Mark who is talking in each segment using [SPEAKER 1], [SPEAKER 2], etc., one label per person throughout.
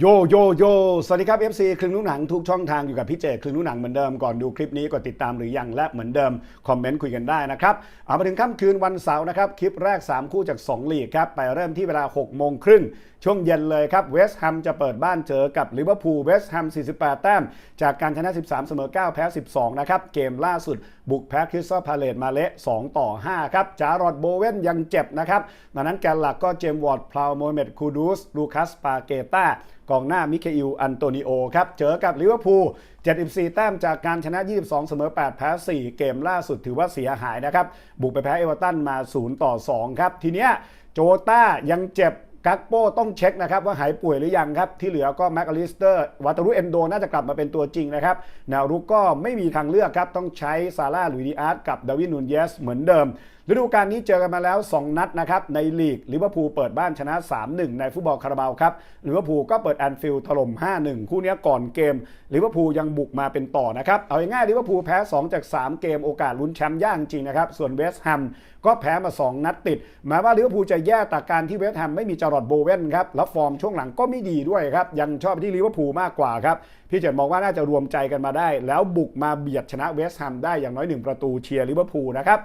[SPEAKER 1] โยโยโยสวัสดีครับ FC คลึงนู้หนังทุกช่องทางอยู่กับพี่เจคลึงนู้หนังเหมือนเดิมก่อนดูคลิปนี้กดติดตามหรือยังและเหมือนเดิม คอมเมนต์คุยกันได้นะครับเอามาถึงค่ำคืนวันเสาร์นะครับ คลิปแรก 3 คู่จาก 2 ลีกครับ ไปเริ่มที่เวลา 6 โมงครึ่ง ช่วงเย็นเลยครับเวสต์แฮมจะเปิดบ้านเจอกับลิเวอร์พูลเวสต์แฮม 48 แต้ม จากการชนะ 13 เสมอ 9 แพ้ 12 นะครับ เกมล่าสุดบุกแพ้คริสตัลพาเลตมาเละ2ต่อ 5 ครับจารอดโบเวนยังเจ็บนะครับดังนั้นแกนหลักก็เจมส์วอร์ดพลาวโมเมดคูดูสลูคัสปาเกตากองหน้ามิเคอิลอันโตนิโอครับ เจอกับลิเวอร์พูล 74 แต้มจากการชนะ 22 เสมอ 8 แพ้ 4 เกมล่าสุดถือว่าเสียหายนะครับ บุกไปแพ้เอเวอร์ตันมา 0 ต่อ 2 ครับ ทีเนี้ยโจต้ายังเจ็บ กักโป้ต้องเช็คนะครับว่าหายป่วยหรือยังครับ ที่เหลือก็แม็กอลิสเตอร์วัตารุเอนโดน่าจะกลับมาเป็นตัวจริงนะครับแนวรุกก็ไม่มีทางเลือกครับ ต้องใช้ซาร่าลุยดีอาร์ตกับดาวินนูนเยสเหมือนเดิม ฤดูกาลนี้เจอกันมาแล้ว 2 นัดนะครับ ในลีกลิเวอร์พูลเปิดบ้านชนะ 3-1 ในฟุตบอลคาราบาวครับลิเวอร์พูลก็เปิดแอนฟิลด์ถล่ม 5-1 คู่นี้ก่อนเกมลิเวอร์พูลยังบุกมาเป็นต่อนะครับเอาง่ายๆลิเวอร์พูลแพ้ 2 จาก 3 เกมโอกาสลุ้นแชมป์ยากจริงนะครับส่วนเวสต์แฮมก็แพ้มา 2 นัดติดแม้ว่าลิเวอร์พูลจะแย่จากการที่เวสต์แฮมไม่มีจารอตโบเวนครับแล้วฟอร์มช่วงหลังก็ไม่ดีด้วยครับ ยังชอบที่ลิเวอร์พูลมากกว่าครับ พี่เจดมองว่าน่าจะรวมใจกันมาได้ แล้วบุกมาเบียดชนะเวสต์แฮมได้อย่างน้อยหนึ่งประตูเชียร์ลิเวอร์พูลนะครับ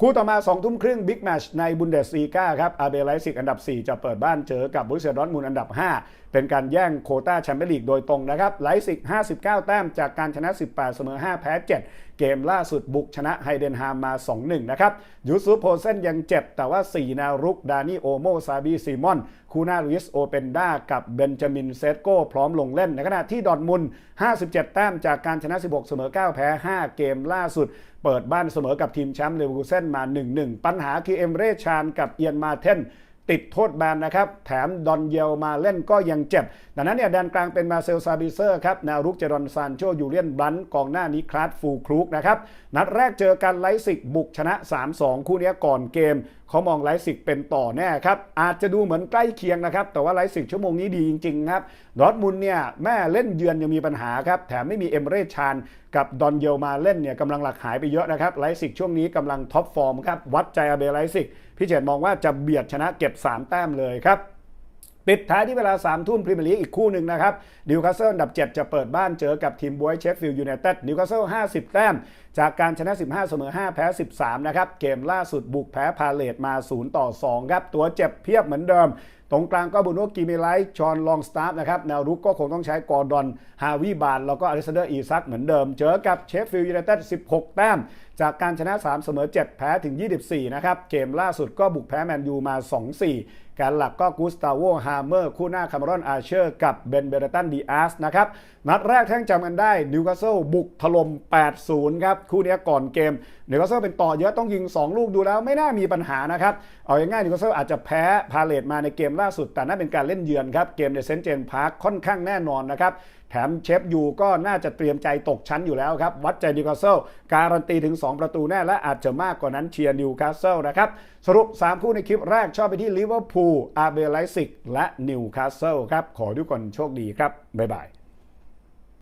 [SPEAKER 1] คู่ต่อมา2ทุ่มครึ่งบิ๊กแมชในบุนเดสซีกาครับอาเบไลซิกอันดับ 4 จะเปิดบ้านเจอกับบรูเซียดอนมูลอันดับ 5เป็นการแย่งโคต้าแชมเปี้ยนลีกโดยตรงนะครับไลซิก 59 แต้มจากการชนะ 18 เสมอ 5 แพ้ 7 เกมล่าสุดบุกชนะไฮเดนฮามมา 2-1 นะครับยูซุปโพเซนยังเจ็บ แต่ว่า 4 แนวรุก ดานี่โอโม ซาบีซีมอน คูนาลุยสโอเปนด้ากับเบนจามินเซตโกพร้อมลงเล่น ในขณะที่ดอร์ทมุน 57 แต้มจากการชนะ 16 เสมอ 9 แพ้ 5 เกมล่าสุดเปิดบ้านเสมอกับทีมแชมป์เลเวอร์คูเซนมา 1-1 ปัญหาคือเอมเรชานกับเอียนมาเทน ติดโทษแบนนะครับ แถมดอนเยลมาเล่นก็ยังเจ็บ ดังนั้นเนี่ยแดนกลางเป็นมาเซลซาบิเซอร์ครับแนวรุกเจรอนซานโชยูเลียนบลันกองหน้านิคลาสฟูครูกนะครับ นัดแรกเจอกันไลซิกบุกชนะ 3-2 คู่นี้ก่อนเกม เขามองไลซิกเป็นต่อแน่ครับ อาจจะดูเหมือนใกล้เคียงนะครับ แต่ว่าไลซิกชั่วโมงนี้ดีจริงๆครับดอร์ทมุนเนี่ยแม่เล่นเยือนยังมีปัญหาครับ แถมไม่มีเอมเรชานกับดอนเยลมาเล่นเนี่ยกำลังหลักหายไปเยอะนะครับไลซิกช่วงนี้กำลังท็อปฟอร์มครับวัดใจอาเบไลซิกพี่เจตมองว่าจะเบียดชนะเก็บ 3 แต้มเลยครับ ปิดท้ายที่เวลา3ามทุ่มพรีเมียร์ลีกอีกคู่หนึ่งนะครับนิวคาสเซิลอันดับ 7 จะเปิดบ้านเจอกับทีมบวยเชฟฟิลด์ยูไนเต็ดนิวคาสเซิล50 แต้ม จากการชนะ 15 เสมอ 5 แพ้ 13 นะครับ เกมล่าสุดบุกแพ้พาเลตมา 0 ต่อ 2 ครับ ตัวเจ็บเพียบเหมือนเดิม ตรงกลางก็บุโนกิเมไลท์ชอนลองสตาร์ฟนะครับแนวรุกก็คงต้องใช้กอร์ดอนฮาวิบานแล้วก็อเล็กซานเดอร์อีซักเหมือนเดิม เจอกับเชฟฟิลด์ยูไนเต็ด 16 แต้ม จากการชนะ 3 เสมอ 7 แพ้ถึง 24 นะครับ เกมล่าสุดก็บุกแพ้แมนยูมา 2-4การหลักก็กูสตาโวฮาร์เมอร์ คู่หน้าคาร์มรอนอาเชอร์ กับเบนเบรตันดีอาสนะครับ นัดแรกแท่งจำกันได้นิวคาสเซิลบุกถล่ม 8-0 ครับ คู่นี้ก่อนเกมนิวคาสเซิลเป็นต่อเยอะต้องยิง 2 ลูกดูแล้วไม่น่ามีปัญหานะครับ เอาง่ายๆนิวคาสเซิลอาจจะแพ้พาเลตมาในเกมล่าสุด แต่น่าเป็นการเล่นเยือนครับ เกมในเซนต์เจนพาร์คค่อนข้างแน่นอนนะครับ แถมเชฟยูก็น่าจะเตรียมใจตกชั้นอยู่แล้วครับ วัดใจนิวคาสเซิลการันตีถึง 2 ประตูแน่และอาจจะมากกว่านั้นเชียร์นิวคาสเซิลนะครับ สรุป 3 คู่ในคลิปแรกชอบไปที่ลิเวอร์พูลอาร์เบไลซิกและนิวคาสเซิลครับขอทุกคนโชคดีครับบ๊ายบาย